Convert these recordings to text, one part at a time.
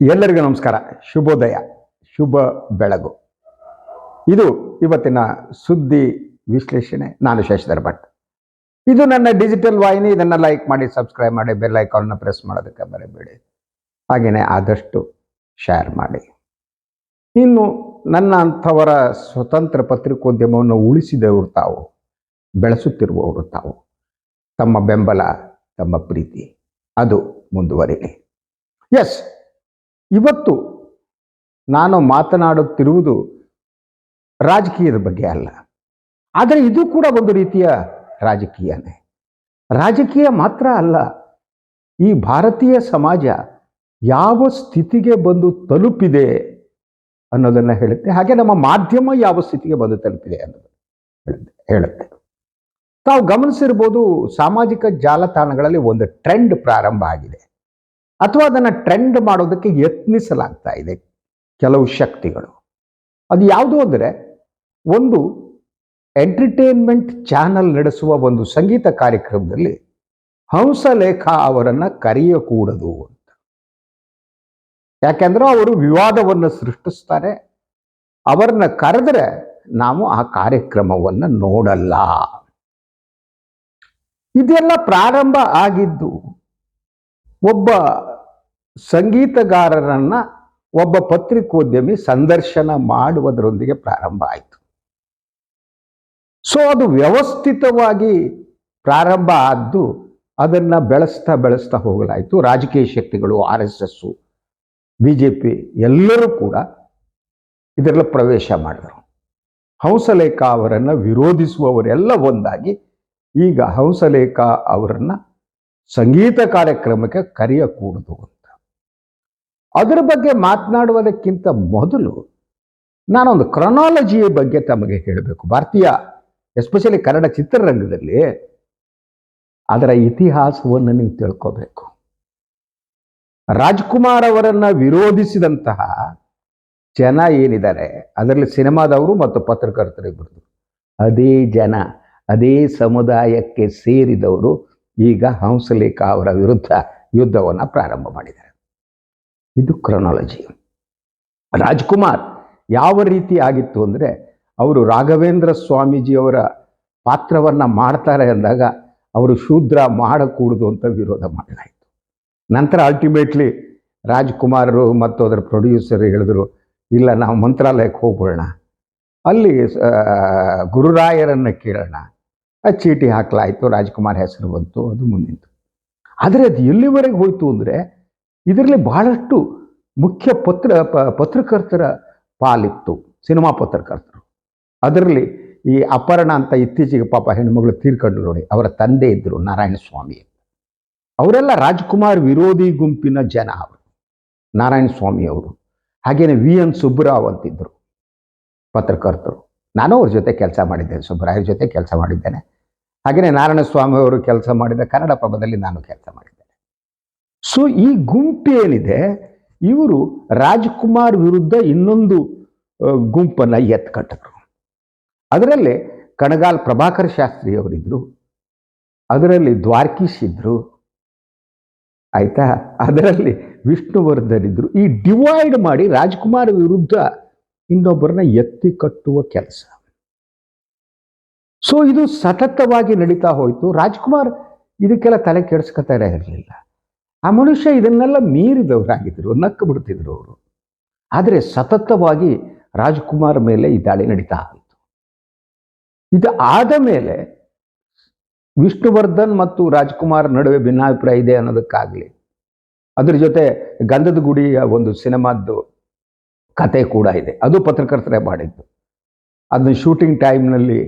ಎಲ್ಲರಿಗೂ ನಮಸ್ಕಾರ. ಶುಭೋದಯ, ಶುಭ ಬೆಳಗು. ಇದು ಇವತ್ತಿನ ಸುದ್ದಿ ವಿಶ್ಲೇಷಣೆ. ನಾನು ಶಶಿಧರ್ ಭಟ್ ಇದು ನನ್ನ ಡಿಜಿಟಲ್ ವಾಹಿನಿ. ಇದನ್ನು ಲೈಕ್ ಮಾಡಿ, ಸಬ್ಸ್ಕ್ರೈಬ್ ಮಾಡಿ, ಬೆಲ್ ಐಕಾನ್ನ ಪ್ರೆಸ್ ಮಾಡೋದಕ್ಕೆ ಬರಬೇಡಿ ಹಾಗೆಯೇ ಆದಷ್ಟು ಶೇರ್ ಮಾಡಿ. ಇನ್ನು ನನ್ನ ಅಂಥವರ ಸ್ವತಂತ್ರ ಪತ್ರಿಕೋದ್ಯಮವನ್ನು ಉಳಿಸಿದವರು ತಾವು, ಬೆಳೆಸುತ್ತಿರುವವರು ತಾವು, ತಮ್ಮ ಬೆಂಬಲ, ತಮ್ಮ ಪ್ರೀತಿ, ಅದು ಮುಂದುವರಿಲಿ. ಎಸ್ ಇವತ್ತು ನಾನು ಮಾತನಾಡುತ್ತಿರುವುದು ರಾಜಕೀಯದ ಬಗ್ಗೆ ಅಲ್ಲ. ಆದರೆ ಇದು ಕೂಡ ಒಂದು ರೀತಿಯ ರಾಜಕೀಯನೇ. ರಾಜಕೀಯ ಮಾತ್ರ ಅಲ್ಲ. ಈ ಭಾರತೀಯ ಸಮಾಜ ಯಾವ ಸ್ಥಿತಿಗೆ ಬಂದು ತಲುಪಿದೆ ಅನ್ನೋದನ್ನು ಹೇಳುತ್ತೆ. ಹಾಗೆ ನಮ್ಮ ಮಾಧ್ಯಮ ಯಾವ ಸ್ಥಿತಿಗೆ ಬಂದು ತಲುಪಿದೆ ಅನ್ನೋದು ಹೇಳುತ್ತೆ. ತಾವು ಗಮನಿಸಿರ್ಬೋದು ಸಾಮಾಜಿಕ ಜಾಲತಾಣಗಳಲ್ಲಿ ಒಂದು ಟ್ರೆಂಡ್ ಪ್ರಾರಂಭ ಆಗಿದೆ. ಅಥವಾ ಅದನ್ನು ಟ್ರೆಂಡ್ ಮಾಡೋದಕ್ಕೆ ಯತ್ನಿಸಲಾಗ್ತಾ ಇದೆ ಕೆಲವು ಶಕ್ತಿಗಳು. ಅದು ಯಾವುದು ಅಂದರೆ ಒಂದು ಎಂಟರ್ಟೈನ್ಮೆಂಟ್ ಚಾನಲ್ ನಡೆಸುವ ಒಂದು ಸಂಗೀತ ಕಾರ್ಯಕ್ರಮದಲ್ಲಿ ಹಂಸಲೇಖ ಅವರನ್ನು ಕರೆಯಕೂಡದು ಅಂತ. ಯಾಕೆಂದ್ರೆ ಅವರು ವಿವಾದವನ್ನು ಸೃಷ್ಟಿಸ್ತಾರೆ, ಅವರನ್ನ ಕರೆದ್ರೆ ನಾವು ಆ ಕಾರ್ಯಕ್ರಮವನ್ನು ನೋಡಲ್ಲ. ಇದೆಲ್ಲ ಪ್ರಾರಂಭ ಆಗಿದ್ದು ಒಬ್ಬ ಸಂಗೀತಗಾರರನ್ನ ಒಬ್ಬ ಪತ್ರಿಕೋದ್ಯಮಿ ಸಂದರ್ಶನ ಮಾಡುವುದರೊಂದಿಗೆ ಪ್ರಾರಂಭ ಆಯಿತು. ಸೊ ಅದು ವ್ಯವಸ್ಥಿತವಾಗಿ ಪ್ರಾರಂಭ ಆದ್ದು ಅದನ್ನ ಬೆಳೆಸ್ತಾ ಬೆಳೆಸ್ತಾ ಹೋಗಲಾಯಿತು. ರಾಜಕೀಯ ಶಕ್ತಿಗಳು, R S S B J P ಎಲ್ಲರೂ ಕೂಡ ಇದರಲ್ಲಿ ಪ್ರವೇಶ ಮಾಡಿದರು. ಹಂಸಲೇಖ ಅವರನ್ನು ವಿರೋಧಿಸುವವರೆಲ್ಲ ಒಂದಾಗಿ ಈಗ ಹಂಸಲೇಖ ಅವರನ್ನ ಸಂಗೀತ ಕಾರ್ಯಕ್ರಮಕ್ಕೆ ಕರೆಯಕೂಡದು ಅಂತ. ಅದರ ಬಗ್ಗೆ ಮಾತನಾಡುವುದಕ್ಕಿಂತ ಮೊದಲು ನಾನೊಂದು ಕ್ರೊನಾಲಜಿಯ ಬಗ್ಗೆ ತಮಗೆ ಹೇಳಬೇಕು. ಭಾರತೀಯ ಎಸ್ಪೆಷಲಿ ಕನ್ನಡ ಚಿತ್ರರಂಗದಲ್ಲಿ ಅದರ ಇತಿಹಾಸವನ್ನು ನೀವು ತಿಳ್ಕೋಬೇಕು. ರಾಜ್ಕುಮಾರ್ ಅವರನ್ನ ವಿರೋಧಿಸಿದಂತಹ ಜನ ಏನಿದ್ದಾರೆ, ಅದರಲ್ಲಿ ಸಿನಿಮಾದವರು ಮತ್ತು ಪತ್ರಕರ್ತರಿಬ್ಬರು ಅದೇ ಜನ, ಅದೇ ಸಮುದಾಯಕ್ಕೆ ಸೇರಿದವರು ಈಗ ಹಂಸಲೇಖ ಅವರ ವಿರುದ್ಧ ಯುದ್ಧವನ್ನು ಪ್ರಾರಂಭ ಮಾಡಿದ್ದಾರೆ. ಇದು ಕ್ರೊನಾಲಜಿ ರಾಜ್ಕುಮಾರ್ ಯಾವ ರೀತಿ ಆಗಿತ್ತು ಅಂದರೆ, ಅವರು ರಾಘವೇಂದ್ರ ಸ್ವಾಮೀಜಿಯವರ ಪಾತ್ರವನ್ನು ಮಾಡ್ತಾರೆ ಅಂದಾಗ, ಅವರು ಶೂದ್ರ ಮಾಡಕೂಡದು ಅಂತ ವಿರೋಧ ಮಾಡಲಾಯಿತು. ನಂತರ ಅಲ್ಟಿಮೇಟ್ಲಿ ರಾಜ್ಕುಮಾರರು ಮತ್ತು ಅದರ ಪ್ರೊಡ್ಯೂಸರ್ ಹೇಳಿದ್ರು, ಇಲ್ಲ, ನಾವು ಮಂತ್ರಾಲಯಕ್ಕೆ ಹೋಗ್ಬೋಣ ಅಲ್ಲಿ ಗುರುರಾಯರನ್ನು ಕೇಳೋಣ. ಚೀಟಿ ಹಾಕಲಾಯಿತು, ರಾಜ್ಕುಮಾರ್ ಹೆಸರು ಬಂತು, ಅದು ಮುಂದಿತ್ತು ಆದರೆ ಅದು ಎಲ್ಲಿವರೆಗೆ ಹೋಯಿತು ಅಂದರೆ ಇದರಲ್ಲಿ ಬಹಳಷ್ಟು ಮುಖ್ಯ ಪತ್ರ ಪತ್ರಕರ್ತರ ಪಾಲಿತ್ತು, ಸಿನಿಮಾ ಪತ್ರಕರ್ತರು. ಅದರಲ್ಲಿ ಈ ಅಪರ್ಣ ಅಂತ ಇತ್ತೀಚೆಗೆ ಪಾಪ ಹೆಣ್ಮಗಳು ತೀರ್ಕೊಂಡು ನೋಡಿ, ಅವರ ತಂದೆ ಇದ್ದರು ನಾರಾಯಣ ಸ್ವಾಮಿ ಅವರೆಲ್ಲ ರಾಜ್ಕುಮಾರ್ ವಿರೋಧಿ ಗುಂಪಿನ ಜನ ಅವರು ನಾರಾಯಣ ಸ್ವಾಮಿ ಅವರು. ಹಾಗೇನೆ ವಿ ಎನ್ ಸುಬ್ಬರಾವ್ ಅಂತಿದ್ದರು ಪತ್ರಕರ್ತರು. ನಾನು ಅವ್ರ ಜೊತೆ ಕೆಲಸ ಮಾಡಿದ್ದೇನೆ ಸುಬ್ಬರಾಯರ ಜೊತೆ ಕೆಲಸ ಮಾಡಿದ್ದೇನೆ. ಹಾಗೆಯೇ ನಾರಾಯಣ ಸ್ವಾಮಿ ಅವರು ಕೆಲಸ ಮಾಡಿದ ಕನ್ನಡ ಪ್ರಭದಲ್ಲಿ ನಾನು ಕೆಲಸ ಮಾಡಿದ್ದೇನೆ. ಸೊ ಈ ಗುಂಪು ಏನಿದೆ, ಇವರು ರಾಜ್ಕುಮಾರ್ ವಿರುದ್ಧ ಇನ್ನೊಂದು ಗುಂಪನ್ನು ಎತ್ಕಟ್ಟರು ಅದರಲ್ಲಿ ಕಣಗಾಲ್ ಪ್ರಭಾಕರ್ ಶಾಸ್ತ್ರಿ ಅವರಿದ್ದರು ಅದರಲ್ಲಿ ದ್ವಾರ್ಕೀಶ್ ಇದ್ದರು ಆಯಿತಾ? ಅದರಲ್ಲಿ ವಿಷ್ಣುವರ್ಧನ್ ಇದ್ದರು ಈ ಡಿವೈಡ್ ಮಾಡಿ ರಾಜ್ಕುಮಾರ್ ವಿರುದ್ಧ ಇನ್ನೊಬ್ಬರನ್ನ ಎತ್ತಿ ಕಟ್ಟುವ ಕೆಲಸ. ಸೊ ಇದು ಸತತವಾಗಿ ನಡೀತಾ ಹೋಯಿತು. ರಾಜ್ಕುಮಾರ್ ಇದಕ್ಕೆಲ್ಲ ತಲೆ ಕೆಡಿಸ್ಕೊತಾರೆ ಇರಲಿಲ್ಲ ಆ ಮನುಷ್ಯ ಇದನ್ನೆಲ್ಲ ಮೀರಿದವರಾಗಿದ್ದರು, ನಕ್ಕು ಬಿಡ್ತಿದ್ರು ಅವರು. ಆದರೆ ಸತತವಾಗಿ ರಾಜ್ಕುಮಾರ್ ಮೇಲೆ ಈ ದಾಳಿ ನಡೀತಾ ಹೋಯಿತು. ಇದು ಆದ ಮೇಲೆ ವಿಷ್ಣುವರ್ಧನ್ ಮತ್ತು ರಾಜ್ಕುಮಾರ್ ನಡುವೆ ಭಿನ್ನಾಭಿಪ್ರಾಯ ಇದೆ ಅನ್ನೋದಕ್ಕಾಗಲಿ, ಅದ್ರ ಜೊತೆ ಗಂಧದ ಗುಡಿಯ ಒಂದು ಸಿನಿಮಾದ್ದು ಕತೆ ಕೂಡ ಇದೆ. ಅದು ಪತ್ರಕರ್ತರೇ ಮಾಡಿದ್ದು. ಅದನ್ನ ಶೂಟಿಂಗ್ ಟೈಮ್ನಲ್ಲಿ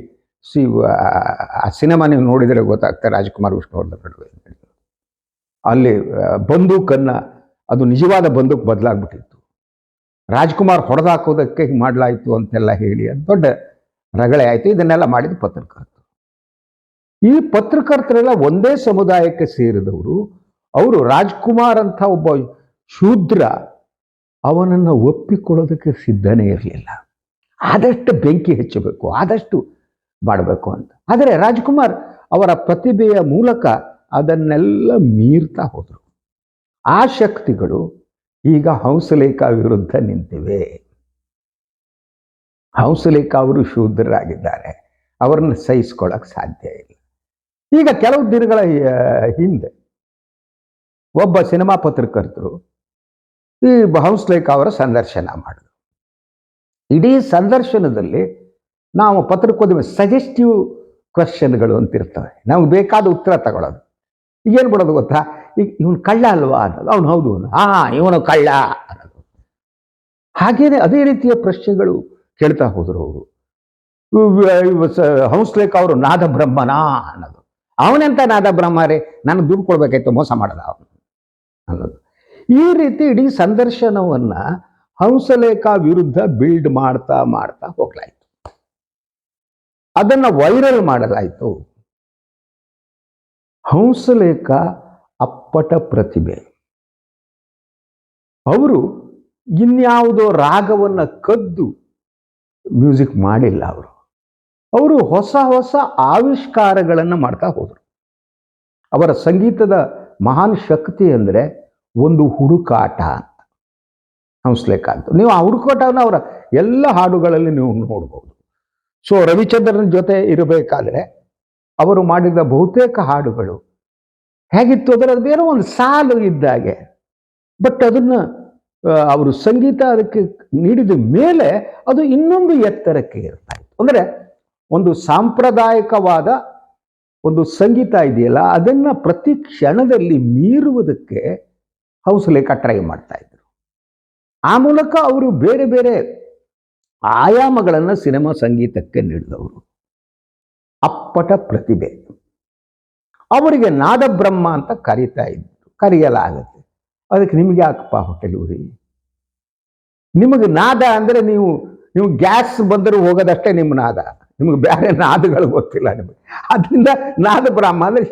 ಸಿ ಆ ಸಿನಿಮಾ ನೀವು ನೋಡಿದರೆ ಗೊತ್ತಾಗ್ತದೆ ರಾಜ್ಕುಮಾರ್ ವಿಷ್ಣುವರ್ಧನ್ ನಡುವೆ. ಅಲ್ಲಿ ಬಂದೂಕನ್ನು, ಅದು ನಿಜವಾದ ಬಂದೂಕ್ ಬದಲಾಗ್ಬಿಟ್ಟಿತ್ತು. ರಾಜ್ಕುಮಾರ್ ಹೊಡೆದಾಕೋದಕ್ಕೆ ಮಾಡಲಾಯಿತು ಅಂತೆಲ್ಲ ಹೇಳಿ ದೊಡ್ಡ ರಗಳೆ ಆಯಿತು. ಇದನ್ನೆಲ್ಲ ಮಾಡಿದ ಪತ್ರಕರ್ತರು. ಈ ಪತ್ರಕರ್ತರೆಲ್ಲ ಒಂದೇ ಸಮುದಾಯಕ್ಕೆ ಸೇರಿದವರು, ಅವರು ರಾಜ್ಕುಮಾರ್ ಅಂತ ಒಬ್ಬ ಶೂದ್ರ, ಅವನನ್ನು ಒಪ್ಪಿಕೊಳ್ಳೋದಕ್ಕೆ ಸಿದ್ಧನೇ ಇರಲಿಲ್ಲ. ಆದಷ್ಟು ಬೆಂಕಿ ಹೆಚ್ಚಬೇಕು, ಆದಷ್ಟು ಮಾಡಬೇಕು ಅಂತ. ಆದರೆ ರಾಜ್ಕುಮಾರ್ ಅವರ ಪ್ರತಿಭೆಯ ಮೂಲಕ ಅದನ್ನೆಲ್ಲ ಮೀರ್ತಾ ಹೋದರು. ಆ ಶಕ್ತಿಗಳು ಈಗ ಹಂಸಲೇಖ ವಿರುದ್ಧ ನಿಂತಿವೆ. ಹಂಸಲೇಖ ಅವರು ಶೂದ್ರರಾಗಿದ್ದಾರೆ. ಅವರನ್ನು ಸಹಿಸ್ಕೊಳ್ಳೋಕೆ ಸಾಧ್ಯ ಇಲ್ಲ. ಈಗ ಕೆಲವು ದಿನಗಳ ಹಿಂದೆ ಒಬ್ಬ ಸಿನಿಮಾ ಪತ್ರಕರ್ತರು ಈ ಹಂಸಲೇಖ ಅವರ ಸಂದರ್ಶನ ಮಾಡಿದ್ರು. ಇಡೀ ಸಂದರ್ಶನದಲ್ಲಿ ನಾವು ಪತ್ರಿಕೋದ್ಯಮ ಸಜೆಸ್ಟಿವ್ ಕ್ವಶನ್ಗಳು ಅಂತ ಇರ್ತವೆ ನಮ್ಗೆ ಬೇಕಾದ ಉತ್ತರ ತಗೊಳ್ಳೋದು. ಏನು ಬಿಡೋದು ಗೊತ್ತಾ? ಈಗ ಇವನು ಕಳ್ಳ ಅಲ್ವಾ ಅನ್ನೋದು. ಅವ್ನು ಹೌದು ಹಾ, ಇವನು ಕಳ್ಳ ಅನ್ನೋದು. ಹಾಗೇನೆ ಅದೇ ರೀತಿಯ ಪ್ರಶ್ನೆಗಳು ಕೇಳ್ತಾ ಹೋದರು ಅವರು. ಹಂಸ್ಲೇಖ ಅವರು ನಾದ ಬ್ರಹ್ಮನಾ ಅನ್ನೋದು. ಅವನೆಂತ ನಾದ ಬ್ರಹ್ಮ ರೀ? ನನಗೆ ದುಡ್ಡು ಕೊಡ್ಬೇಕಾಯ್ತು, ಮೋಸ ಮಾಡದ ಅವನು. ಅನ್ನೋದು. ಈ ರೀತಿ ಇಡೀ ಸಂದರ್ಶನವನ್ನ ಹಂಸಲೇಖ ವಿರುದ್ಧ ಬಿಲ್ಡ್ ಮಾಡ್ತಾ ಮಾಡ್ತಾ ಹೋಗ್ಲಾಯ್ತು. ಅದನ್ನ ವೈರಲ್ ಮಾಡಲಾಯಿತು. ಹಂಸಲೇಖ ಅಪ್ಪಟ ಪ್ರತಿಭೆ. ಅವರು ಇನ್ಯಾವುದೋ ರಾಗವನ್ನ ಕದ್ದು ಮ್ಯೂಸಿಕ್ ಮಾಡಿಲ್ಲ ಅವರು. ಅವರು ಹೊಸ ಹೊಸ ಆವಿಷ್ಕಾರಗಳನ್ನು ಮಾಡ್ತಾ ಹೋದರು. ಅವರ ಸಂಗೀತದ ಮಹಾನ್ ಶಕ್ತಿ ಅಂದರೆ ಒಂದು ಹುಡುಕಾಟ ಅಂತ. ಹಂಸಲೇಖ ಅಂತ. ನೀವು ಆ ಹುಡುಕಾಟವನ್ನು ಅವರ ಎಲ್ಲ ಹಾಡುಗಳಲ್ಲಿ ನೀವು ನೋಡ್ಬೋದು. ಸೊ ರವಿಚಂದ್ರನ ಜೊತೆ ಇರಬೇಕಾದ್ರೆ ಅವರು ಮಾಡಿದ ಬಹುತೇಕ ಹಾಡುಗಳು ಹೇಗಿತ್ತು ಅಂದರೆ ಅದು ಬೇರೆ ಒಂದು ಸಾಲು ಇದ್ದಾಗೆ ಬಟ್ ಅದನ್ನ ಅವರು ಸಂಗೀತ ಅದಕ್ಕೆ ನೀಡಿದ ಮೇಲೆ ಅದು ಇನ್ನೊಂದು ಎತ್ತರಕ್ಕೆ ಇರ್ತಾ ಇತ್ತು. ಅಂದರೆ ಒಂದು ಸಾಂಪ್ರದಾಯಿಕವಾದ ಒಂದು ಸಂಗೀತ ಇದೆಯಲ್ಲ, ಅದನ್ನ ಪ್ರತಿ ಕ್ಷಣದಲ್ಲಿ ಮೀರುವುದಕ್ಕೆ ಹೌಸಲೇಖ ಟ್ರೈ ಮಾಡ್ತಾ ಇದ್ರು. ಆ ಮೂಲಕ ಅವರು ಬೇರೆ ಬೇರೆ ಆಯಾಮಗಳನ್ನು ಸಿನಿಮಾ ಸಂಗೀತಕ್ಕೆ ನೀಡಿದವರು. ಅಪ್ಪಟ ಪ್ರತಿಭೆ. ಅವರಿಗೆ ನಾದಬ್ರಹ್ಮ ಅಂತ ಕರೀತಾ ಇದ್ದರು ಕರೆಯಲಾಗುತ್ತೆ. ಅದಕ್ಕೆ ನಿಮಗೆ ಯಾಕಪ್ಪ ಹೋಟೆಲ್ ಊರಿ? ನಿಮಗೆ ನಾದ ಅಂದರೆ ನೀವು ನೀವು ಗ್ಯಾಸ್ ಬಂದರೂ ಹೋಗೋದಷ್ಟೇ ನಿಮ್ಮ ನಾದ. ನಿಮಗೆ ಬೇರೆ ನಾದಗಳು ಗೊತ್ತಿಲ್ಲ ನಿಮಗೆ. ಅದರಿಂದ ನಾದ ಬ್ರಹ್ಮ ಅಂದರೆ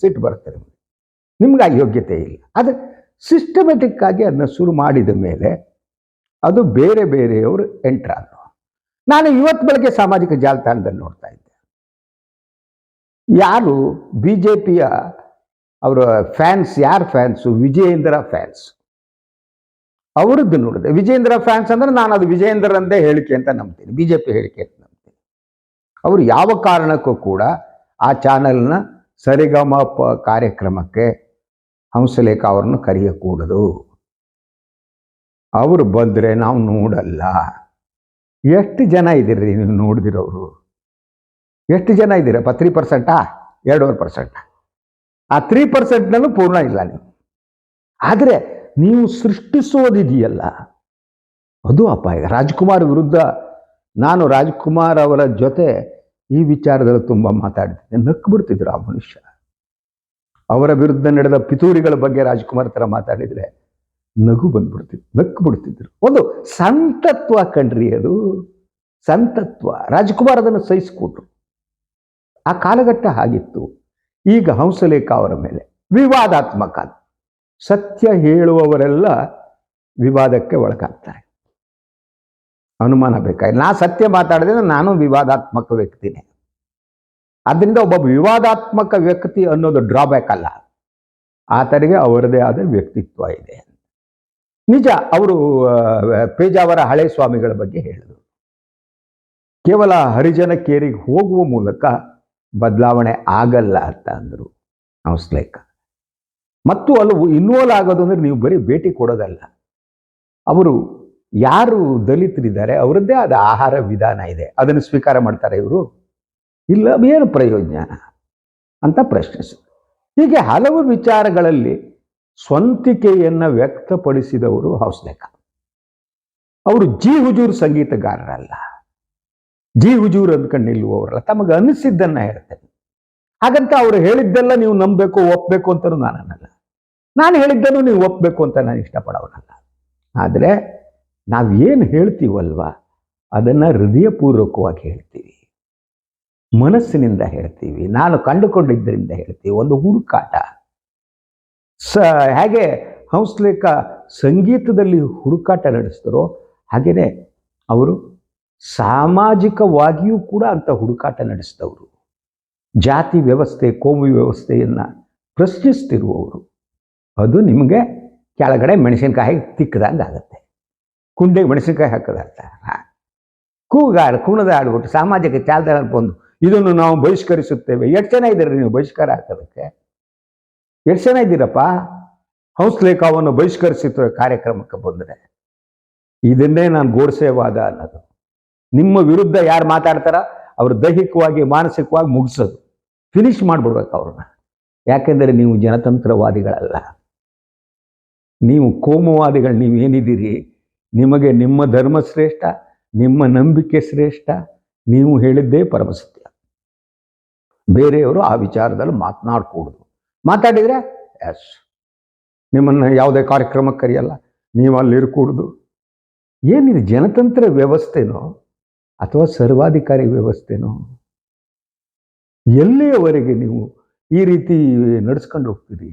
ಸಿಟ್ಟು ಬರುತ್ತೆ ನಿಮಗೆ. ನಿಮ್ಗೆ ಆ ಯೋಗ್ಯತೆ ಇಲ್ಲ. ಅದು ಸಿಸ್ಟಮೆಟಿಕ್ಕಾಗಿ ಅದನ್ನ ಶುರು ಮಾಡಿದ ಮೇಲೆ ಅದು ಬೇರೆ ಬೇರೆಯವರು ಎಂಟ್ರಾದರು ನಾನು ಇವತ್ತು ಬೆಳಗ್ಗೆ ಸಾಮಾಜಿಕ ಜಾಲತಾಣದಲ್ಲಿ ನೋಡ್ತಾ ಇದ್ದೆ. ಯಾರು ಬಿ ಜೆ ಪಿಯ ಅವರ ಫ್ಯಾನ್ಸ್, ಯಾರು ಫ್ಯಾನ್ಸು? ವಿಜಯೇಂದ್ರ ಫ್ಯಾನ್ಸ್. ಅವರದ್ದು ನೋಡಿದೆ. ವಿಜಯೇಂದ್ರ ಫ್ಯಾನ್ಸ್ ಅಂದ್ರೆ ನಾನು ಅದು ವಿಜಯೇಂದ್ರಂದೇ ಹೇಳಿಕೆ ಅಂತ ನಂಬ್ತೀನಿ. ಬಿ ಜೆ ಪಿ ಹೇಳಿಕೆ ಅಂತ ನಂಬ್ತೀನಿ. ಅವರು ಯಾವ ಕಾರಣಕ್ಕೂ ಕೂಡ ಆ ಚಾನೆಲ್ನ ಸರಿಗಮ ಕಾರ್ಯಕ್ರಮಕ್ಕೆ ಹಂಸಲೇಖ ಅವರನ್ನು ಕರೆಯಕೂಡದು. ಅವರು ಬಂದರೆ ನಾವು ನೋಡಲ್ಲ. ಎಷ್ಟು ಜನ ಇದ್ದೀರಿ ನೀವು ನೋಡಿದಿರೋರು? ಎಷ್ಟು ಜನ ಇದ್ದೀರಪ್ಪ ತ್ರೀ ಪರ್ಸೆಂಟಾ ಎರಡೂವರೆ ಪರ್ಸೆಂಟ್ ಆ? ತ್ರೀ ಪರ್ಸೆಂಟ್ನಲ್ಲೂ ಪೂರ್ಣ ಇಲ್ಲ ನೀವು. ಆದರೆ ನೀವು ಸೃಷ್ಟಿಸೋದಿದೆಯಲ್ಲ. ಅದು ಅಪಾಯ. ರಾಜ್ಕುಮಾರ್ ವಿರುದ್ಧ ನಾನು ರಾಜ್ಕುಮಾರ್ ಅವರ ಜೊತೆ ಈ ವಿಚಾರದಲ್ಲಿ ತುಂಬ ಮಾತಾಡ್ತಿದ್ದೆ. ನಕ್ಕು ಬಿಡ್ತಿದ್ರು ಆ ಮನುಷ್ಯ. ಅವರ ವಿರುದ್ಧ ನಡೆದ ಪಿತೂರಿಗಳ ಬಗ್ಗೆ ರಾಜ್ಕುಮಾರ್ ಥರ ಮಾತಾಡಿದರೆ ನಗು ಬಂದ್ಬಿಡ್ತಿತ್ತು, ನಕ್ಕು ಬಿಡ್ತಿದ್ರು. ಒಂದು ಸಂತತ್ವ ಕಣ್ರಿ ಅದು. ಸಂತತ್ವ ರಾಜಕುಮಾರ್ ಅದನ್ನು ಸಹಿಸ್ಕೊಟ್ರು. ಆ ಕಾಲಘಟ್ಟ ಆಗಿತ್ತು ಈಗ ಹಂಸಲೇಖ ಅವರ ಮೇಲೆ ವಿವಾದಾತ್ಮಕ ಸತ್ಯ ಹೇಳುವವರೆಲ್ಲ ವಿವಾದಕ್ಕೆ ಒಳಗಾಗ್ತಾರೆ. ಅನುಮಾನ ಬೇಕಾಗಿ ನಾ ಸತ್ಯ ಮಾತಾಡಿದ್ರೆ ನಾನು ವಿವಾದಾತ್ಮಕ ವ್ಯಕ್ತಿನೇ. ಆದ್ದರಿಂದ ಒಬ್ಬ ವಿವಾದಾತ್ಮಕ ವ್ಯಕ್ತಿ ಅನ್ನೋದು ಡ್ರಾಬ್ಯಾಕ್ ಅಲ್ಲ. ಆತನಿಗೆ ಅವರದೇ ಆದ ವ್ಯಕ್ತಿತ್ವ ಇದೆ ನಿಜ ಅವರು ಪೇಜಾವರ ಹಳೆ ಸ್ವಾಮಿಗಳ ಬಗ್ಗೆ ಹೇಳಿದರು. ಕೇವಲ ಹರಿಜನ ಕೇರಿಗೆ ಹೋಗುವ ಮೂಲಕ ಬದಲಾವಣೆ ಆಗಲ್ಲ ಅಂತ ಅಂದರು ಹಂಸ್ಲೇಖ ಮತ್ತು ಅಲ್ಲಿ ಇನ್ವಾಲ್ವ್ ಆಗೋದು ಅಂದರೆ ನೀವು ಬರೀ ಭೇಟಿ ಕೊಡೋದಲ್ಲ. ಅವರು ಯಾರು ದಲಿತರಿದ್ದಾರೆ ಅವರದ್ದೇ ಆದ ಆಹಾರ ವಿಧಾನ ಇದೆ. ಅದನ್ನು ಸ್ವೀಕಾರ ಮಾಡ್ತಾರೆ ಇವರು. ಇಲ್ಲ, ಏನು ಪ್ರಯೋಜನ ಅಂತ ಪ್ರಶ್ನಿಸಿದರು. ಹೀಗೆ ಹಲವು ವಿಚಾರಗಳಲ್ಲಿ ಸ್ವಂತಿಕೆಯನ್ನು ವ್ಯಕ್ತಪಡಿಸಿದವರು ಹೌಸ್ನೇಕ. ಅವರು ಜಿ ಹುಜೂರ್ ಸಂಗೀತಗಾರರಲ್ಲ. ಜಿ ಹುಜೂರ್ ಅಂದ್ಕೊಂಡು ನಿಲ್ಲುವವರಲ್ಲ. ತಮಗೆ ಅನಿಸಿದ್ದನ್ನ ಹೇಳ್ತೇನೆ. ಹಾಗಂತ ಅವರು ಹೇಳಿದ್ದೆಲ್ಲ ನೀವು ನಂಬಬೇಕು ಒಪ್ಪಬೇಕು ಅಂತಲೂ ನಾನು ಅನ್ನಲ್ಲ ನಾನು ಹೇಳಿದ್ದನ್ನು ನೀವು ಒಪ್ಪಬೇಕು ಅಂತ ನಾನು ಇಷ್ಟಪಡೋನಲ್ಲ. ಆದರೆ ನಾವೇನು ಹೇಳ್ತೀವಲ್ವ? ಅದನ್ನು ಹೃದಯಪೂರ್ವಕವಾಗಿ ಹೇಳ್ತೀವಿ. ಮನಸ್ಸಿನಿಂದ ಹೇಳ್ತೀವಿ. ನಾನು ಕಂಡುಕೊಂಡಿದ್ದರಿಂದ ಹೇಳ್ತೀವಿ. ಒಂದು ಹುಡುಕಾಟ. ಸ, ಹೇಗೆ ಹಂಸ್ಲೇಖ ಸಂಗೀತದಲ್ಲಿ ಹುಡುಕಾಟ ನಡೆಸಿದರೋ. ಹಾಗೆಯೇ ಅವರು ಸಾಮಾಜಿಕವಾಗಿಯೂ ಕೂಡ ಅಂತ ಹುಡುಕಾಟ ನಡೆಸಿದವರು. ಜಾತಿ ವ್ಯವಸ್ಥೆ, ಕೋಮು ವ್ಯವಸ್ಥೆಯನ್ನು ಪ್ರಶ್ನಿಸ್ತಿರುವವರು. ಅದು ನಿಮಗೆ ಕೆಳಗಡೆ ಮೆಣಸಿನಕಾಯಿ ತಿಕ್ಕದಂಗೆ ಆಗುತ್ತೆ ಕುಂಡೆಗೆ ಮೆಣಸಿನ್ಕಾಯಿ ಹಾಕೋದರ್ಥ ಕೂಗಾಡು, ಕುಣದ ಆಡ್ಬಿಟ್ಟು ಸಾಮಾಜಿಕ ಚಾಲ್ದಾರ ಬಂದು, ಇದನ್ನು ನಾವು ಬಹಿಷ್ಕರಿಸುತ್ತೇವೆ. ಎಷ್ಟು ಜನ ಇದ್ದಾರೆ ನೀವು ಬಹಿಷ್ಕಾರ ಹಾಕೋದಕ್ಕೆ? ಎಷ್ಟು ಜನ ಇದ್ದೀರಪ್ಪ? ಹಂಸಲೇಖವನ್ನು ಬಹಿಷ್ಕರಿಸಿದ ಕಾರ್ಯಕ್ರಮಕ್ಕೆ ಬಂದರೆ. ಇದನ್ನೇ ನಾನು ಗೋಡ್ಸೇವಾದ ಅನ್ನೋದು. ನಿಮ್ಮ ವಿರುದ್ಧ ಯಾರು ಮಾತಾಡ್ತಾರ ಅವರು ದೈಹಿಕವಾಗಿ, ಮಾನಸಿಕವಾಗಿ ಮುಗಿಸೋದು. ಫಿನಿಶ್ ಮಾಡಿಬಿಡ್ಬೇಕು ಅವ್ರನ್ನ. ಯಾಕೆಂದರೆ ನೀವು ಜನತಂತ್ರವಾದಿಗಳಲ್ಲ. ನೀವು ಕೋಮುವಾದಿಗಳು, ನೀವು ಏನಿದ್ದೀರಿ? ನಿಮಗೆ ನಿಮ್ಮ ಧರ್ಮ ಶ್ರೇಷ್ಠ, ನಿಮ್ಮ ನಂಬಿಕೆ ಶ್ರೇಷ್ಠ, ನೀವು ಹೇಳಿದ್ದೇ ಪರಮಸತ್ಯ. ಬೇರೆಯವರು ಆ ವಿಚಾರದಲ್ಲಿ ಮಾತನಾಡ್ಕೂಡುದು. ಮಾತಾಡಿದರೆ ಎಸ್ ನಿಮ್ಮನ್ನು ಯಾವುದೇ ಕಾರ್ಯಕ್ರಮಕ್ಕೆ ಕರೆಯಲ್ಲ ನೀವು ಅಲ್ಲಿ ಇರಕೂಡ್ದು. ಏನಿದೆ ಜನತಂತ್ರ ವ್ಯವಸ್ಥೆನೋ ಅಥವಾ ಸರ್ವಾಧಿಕಾರಿ ವ್ಯವಸ್ಥೆನೋ? ಎಲ್ಲಿಯವರೆಗೆ ನೀವು ಈ ರೀತಿ ನಡೆಸ್ಕೊಂಡು ಹೋಗ್ತೀರಿ?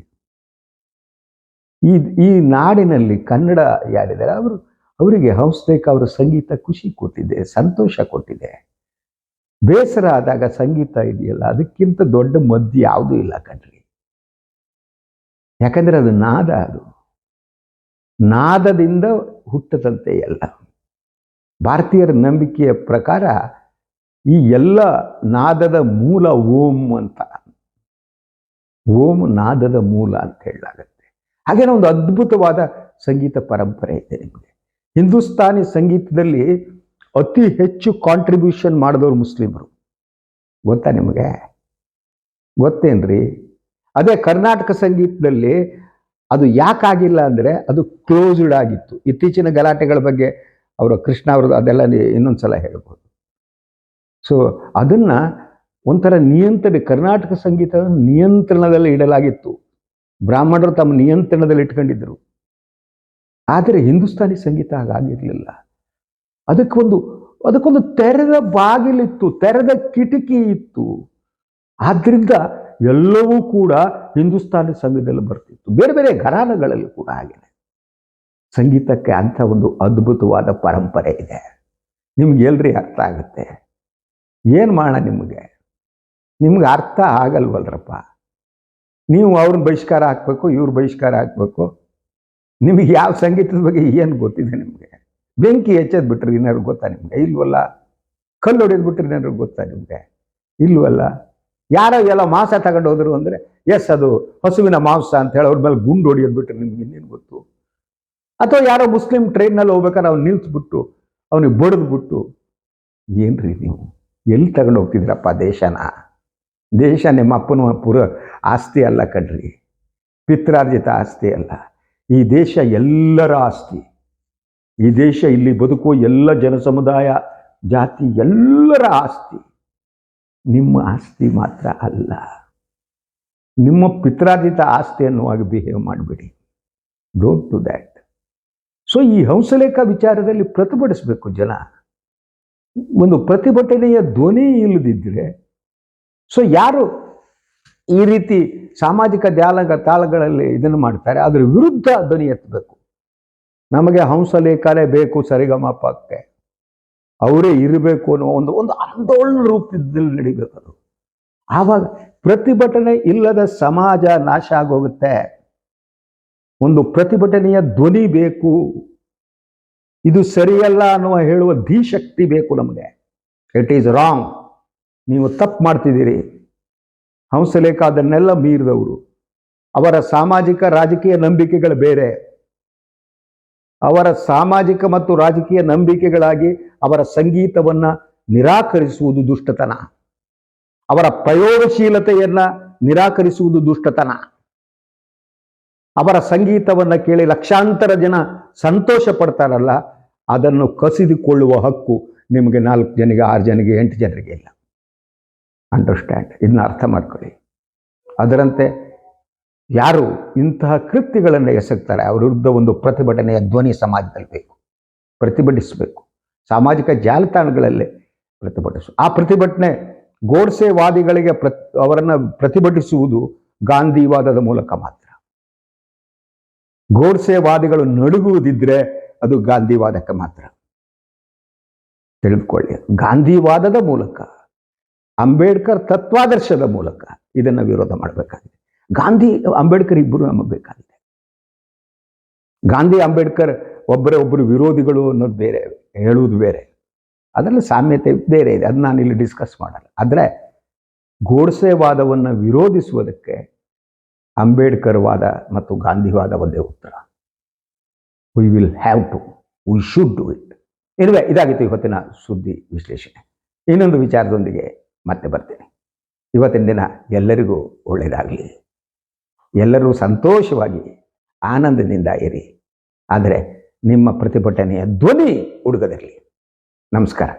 ಈ ಈ ನಾಡಿನಲ್ಲಿ ಕನ್ನಡ ಯಾರಿದ್ದಾರೆ, ಅವರು, ಅವರಿಗೆ ಹಂಸಲೇಖ ಅವರ ಸಂಗೀತ ಖುಷಿ ಕೊಟ್ಟಿದೆ, ಸಂತೋಷ ಕೊಟ್ಟಿದೆ. ಬೇಸರ ಆದಾಗ ಸಂಗೀತ ಇದೆಯಲ್ಲ, ಅದಕ್ಕಿಂತ ದೊಡ್ಡ ಮದ್ದು ಯಾವುದೂ ಇಲ್ಲ ಕಣ್ರಿ. ಯಾಕಂದ್ರೆ ಅದು ನಾದ ಅದು. ನಾದದಿಂದ ಹುಟ್ಟದಂತೆ ಎಲ್ಲ. ಭಾರತೀಯರ ನಂಬಿಕೆಯ ಪ್ರಕಾರ ಈ ಎಲ್ಲ ನಾದದ ಮೂಲ ಓಂ ಅಂತ. ಓಂ ನಾದದ ಮೂಲ ಅಂತ ಹೇಳಲಾಗತ್ತೆ. ಹಾಗೇನೋ ಒಂದು ಅದ್ಭುತವಾದ ಸಂಗೀತ ಪರಂಪರೆ ಇದೆ ನಿಮಗೆ. ಹಿಂದೂಸ್ತಾನಿ ಸಂಗೀತದಲ್ಲಿ ಅತಿ ಹೆಚ್ಚು ಕಾಂಟ್ರಿಬ್ಯೂಷನ್ ಮಾಡಿದವರು ಮುಸ್ಲಿಮರು. ಗೊತ್ತಾ ನಿಮಗೆ? ಗೊತ್ತೇನ್ರಿ? ಅದೇ ಕರ್ನಾಟಕ ಸಂಗೀತದಲ್ಲಿ ಅದು ಯಾಕಾಗಿಲ್ಲ ಅಂದರೆ ಅದು ಕ್ಲೋಸ್ಡ್ ಆಗಿತ್ತು. ಇತ್ತೀಚಿನ ಗಲಾಟೆಗಳ ಬಗ್ಗೆ ಅವರ ಕೃಷ್ಣ ಅವ್ರದ್ದು ಅದೆಲ್ಲ ಇನ್ನೊಂದು ಸಲ ಹೇಳ್ಬೋದು. ಸೊ ಅದನ್ನು ಒಂಥರ ನಿಯಂತ್ರಣ, ಕರ್ನಾಟಕ ಸಂಗೀತ ನಿಯಂತ್ರಣದಲ್ಲಿ ಇಡಲಾಗಿತ್ತು. ಬ್ರಾಹ್ಮಣರು ತಮ್ಮ ನಿಯಂತ್ರಣದಲ್ಲಿ ಇಟ್ಕೊಂಡಿದ್ದರು. ಆದರೆ ಹಿಂದೂಸ್ತಾನಿ ಸಂಗೀತ ಹಾಗಾಗಿರಲಿಲ್ಲ. ಅದಕ್ಕೊಂದು ಅದಕ್ಕೊಂದು ತೆರೆದ ಬಾಗಿಲಿತ್ತು, ತೆರೆದ ಕಿಟಕಿ ಇತ್ತು. ಆದ್ದರಿಂದ ಎಲ್ಲವೂ ಕೂಡ ಹಿಂದೂಸ್ತಾನಿ ಸಂಗೀತದಲ್ಲಿ ಬರ್ತಿತ್ತು. ಬೇರೆ ಬೇರೆ ಘರಾನಗಳಲ್ಲಿ ಕೂಡ ಆಗಿದೆ ಸಂಗೀತಕ್ಕೆ ಅಂಥ ಒಂದು ಅದ್ಭುತವಾದ ಪರಂಪರೆ ಇದೆ. ನಿಮ್ಗೆ ಎಲ್ರಿ ಅರ್ಥ ಆಗುತ್ತೆ. ಏನು ಮಾಡೋಣ ನಿಮಗೆ? ನಿಮ್ಗೆ ಅರ್ಥ ಆಗಲ್ವಲ್ರಪ್ಪ. ನೀವು ಅವ್ರನ್ನ ಬಹಿಷ್ಕಾರ ಹಾಕ್ಬೇಕು, ಇವ್ರ ಬಹಿಷ್ಕಾರ ಹಾಕ್ಬೇಕು. ನಿಮಗೆ ಯಾವ ಸಂಗೀತದ ಬಗ್ಗೆ ಏನು ಗೊತ್ತಿದೆ ನಿಮಗೆ? ಬೆಂಕಿ ಹೆಚ್ಚದ್ ಬಿಟ್ರೆ ಏನಾದ್ರು ಗೊತ್ತಾ ನಿಮಗೆ? ಇಲ್ವಲ್ಲ? ಕಲ್ಲು ಹೊಡೆದ್ ಬಿಟ್ರೆ ಏನಾದ್ರು ಗೊತ್ತಾ ನಿಮಗೆ? ಇಲ್ವಲ್ಲ? ಯಾರೋ ಎಲ್ಲ ಮಾಂಸ ತಗೊಂಡು ಹೋದ್ರು ಅಂದರೆ, ಎಸ್, ಅದು ಹಸುವಿನ ಮಾಂಸ ಅಂತ ಹೇಳಿ ಅವ್ರ ಮೇಲೆ ಗುಂಡು ಹೊಡಿಯೋದು ನಿಮ್ಗೆ ಇನ್ನೇನು ಗೊತ್ತು? ಅಥವಾ ಯಾರೋ ಮುಸ್ಲಿಂ ಟ್ರೈನಲ್ಲಿ ಹೋಗ್ಬೇಕಾದ್ರೆ ಅವ್ನು ನಿಲ್ಸ್ಬಿಟ್ಟು ಅವನಿಗೆ ಬಡಿದ್ಬಿಟ್ಟು, ಏನ್ರಿ ನೀವು? ಎಲ್ಲಿ ತಗೊಂಡು ಹೋಗ್ತಿದ್ದೀರಪ್ಪ ದೇಶನ? ದೇಶ ನಿಮ್ಮ ಅಪ್ಪನ ಪುರ ಆಸ್ತಿ ಅಲ್ಲ ಕಣ್ರಿ. ಪಿತ್ರಾರ್ಜಿತ ಆಸ್ತಿ ಅಲ್ಲ. ಈ ದೇಶ ಎಲ್ಲರ ಆಸ್ತಿ. ಈ ದೇಶ ಇಲ್ಲಿ ಬದುಕುವ ಎಲ್ಲ ಜನಸಮುದಾಯ, ಜಾತಿ ಎಲ್ಲರ ಆಸ್ತಿ. ನಿಮ್ಮ ಆಸ್ತಿ ಮಾತ್ರ ಅಲ್ಲ. ನಿಮ್ಮ ಪಿತ್ರಾರ್ಜಿತ ಆಸ್ತಿ ಅನ್ನುವಾಗ ಬಿಹೇವ್ ಮಾಡಬೇಡಿ. ಡೋಂಟ್ ಟು ದ್ಯಾಟ್ ಸೊ ಈ ಹಂಸಲೇಖ ವಿಚಾರದಲ್ಲಿ ಪ್ರತಿಭಟಿಸಬೇಕು ಜನ. ಒಂದು ಪ್ರತಿಭಟನೆಯ ಧ್ವನಿ ಇಲ್ಲದಿದ್ದರೆ ಸೊ ಯಾರು ಈ ರೀತಿ ಸಾಮಾಜಿಕ ಜಾಲ ತಾಳಗಳಲ್ಲಿ ಇದನ್ನು ಮಾಡ್ತಾರೆ, ಅದರ ವಿರುದ್ಧ ಧ್ವನಿ ಎತ್ತಬೇಕು. ನಮಗೆ ಹಂಸಲೇಖನೇ ಬೇಕು, ಸರಿಗಮಪಕ್ಕೆ. ಅವರೇ ಇರಬೇಕು ಅನ್ನೋ ಒಂದು ಒಂದು ಆಂದೋಲನ ರೂಪದಲ್ಲಿ ನಡಿಬೇಕು ಅದು ಆವಾಗ ಪ್ರತಿಭಟನೆ ಇಲ್ಲದ ಸಮಾಜ ನಾಶ ಆಗೋಗುತ್ತೆ. ಒಂದು ಪ್ರತಿಭಟನೆಯ ಧ್ವನಿ ಬೇಕು. ಇದು ಸರಿಯಲ್ಲ ಅನ್ನುವ ಹೇಳುವ ಧೀಶಕ್ತಿ ಬೇಕು ನಮಗೆ. ಇಟ್ ಈಸ್ ರಾಂಗ್ ನೀವು ತಪ್ಪು ಮಾಡ್ತಿದ್ದೀರಿ. ಹಂಸಲೇಖ ಅದನ್ನೆಲ್ಲ ಮೀರಿದವರು. ಅವರ ಸಾಮಾಜಿಕ, ರಾಜಕೀಯ ನಂಬಿಕೆಗಳು ಬೇರೆ. ಅವರ ಸಾಮಾಜಿಕ ಮತ್ತು ರಾಜಕೀಯ ನಂಬಿಕೆಗಳಾಗಿ ಅವರ ಸಂಗೀತವನ್ನ ನಿರಾಕರಿಸುವುದು ದುಷ್ಟತನ. ಅವರ ಪ್ರಯೋಗಶೀಲತೆಯನ್ನ ನಿರಾಕರಿಸುವುದು ದುಷ್ಟತನ. ಅವರ ಸಂಗೀತವನ್ನ ಕೇಳಿ ಲಕ್ಷಾಂತರ ಜನ ಸಂತೋಷ ಪಡ್ತಾರಲ್ಲ, ಅದನ್ನು ಕಸಿದುಕೊಳ್ಳುವ ಹಕ್ಕು ನಿಮಗೆ ನಾಲ್ಕು ಜನಿಗೆ ಆರು ಜನಿಗೆ ಎಂಟು ಜನರಿಗೆ ಇಲ್ಲ. ಅಂಡರ್ಸ್ಟ್ಯಾಂಡ್ ಇದನ್ನ ಅರ್ಥ ಮಾಡ್ಕೊಳ್ಳಿ. ಅದರಂತೆ ಯಾರು ಇಂತಹ ಕೃತ್ಯಗಳನ್ನು ಎಸಗ್ತಾರೆ, ಅವರ ವಿರುದ್ಧ ಒಂದು ಪ್ರತಿಭಟನೆಯ ಧ್ವನಿ ಸಮಾಜದಲ್ಲಿ ಬೇಕು. ಪ್ರತಿಭಟಿಸಬೇಕು. ಸಾಮಾಜಿಕ ಜಾಲತಾಣಗಳಲ್ಲಿ ಪ್ರತಿಭಟಿಸು ಆ ಪ್ರತಿಭಟನೆ ಗೋಡ್ಸೆವಾದಿಗಳಿಗೆ ಪ್ರ ಅವರನ್ನು ಪ್ರತಿಭಟಿಸುವುದು ಗಾಂಧಿವಾದದ ಮೂಲಕ ಮಾತ್ರ. ಗೋಡ್ಸೆವಾದಿಗಳು ನಡುಗುವುದಿದ್ರೆ ಅದು ಗಾಂಧಿವಾದಕ್ಕೆ ಮಾತ್ರ. ತಿಳಿದುಕೊಳ್ಳಿ ಗಾಂಧಿವಾದದ ಮೂಲಕ, ಅಂಬೇಡ್ಕರ್ ತತ್ವಾದರ್ಶದ ಮೂಲಕ ಇದನ್ನು ವಿರೋಧ ಮಾಡಬೇಕಾಗಿದೆ. ಗಾಂಧಿ, ಅಂಬೇಡ್ಕರ್ ಇಬ್ಬರು ನಮಗೆ ಬೇಕಾಗಿದೆ ಗಾಂಧಿ, ಅಂಬೇಡ್ಕರ್ ಒಬ್ಬರೇ ಒಬ್ಬರು ವಿರೋಧಿಗಳು ಅನ್ನೋದು ಬೇರೆ. ಹೇಳುವುದು ಬೇರೆ. ಅದರಲ್ಲಿ ಸಾಮ್ಯತೆ ಬೇರೆ ಇದೆ. ಅದು ನಾನು ಇಲ್ಲಿ ಡಿಸ್ಕಸ್ ಮಾಡಲ್ಲ. ಆದರೆ ಗೋಡ್ಸೆವಾದವನ್ನು ವಿರೋಧಿಸುವುದಕ್ಕೆ ಅಂಬೇಡ್ಕರ್ ವಾದ ಮತ್ತು ಗಾಂಧಿವಾದ ಒಂದೇ ಉತ್ತರ. We will have to we should do it ಇರುವೆ, ಇದಾಗಿತ್ತು ಇವತ್ತಿನ ಸುದ್ದಿ ವಿಶ್ಲೇಷಣೆ. ಇನ್ನೊಂದು ವಿಚಾರದೊಂದಿಗೆ ಮತ್ತೆ ಬರ್ತೀನಿ. ಇವತ್ತಿನ ದಿನ ಎಲ್ಲರಿಗೂ ಒಳ್ಳೆಯದಾಗಲಿ. ಎಲ್ಲರೂ ಸಂತೋಷವಾಗಿ ಆನಂದದಿಂದ ಇರಿ. ಆದರೆ ನಿಮ್ಮ ಪ್ರತಿಭಟನೆಯ ಧ್ವನಿ ಹುಡುಗದಿರಲಿ ನಮಸ್ಕಾರ.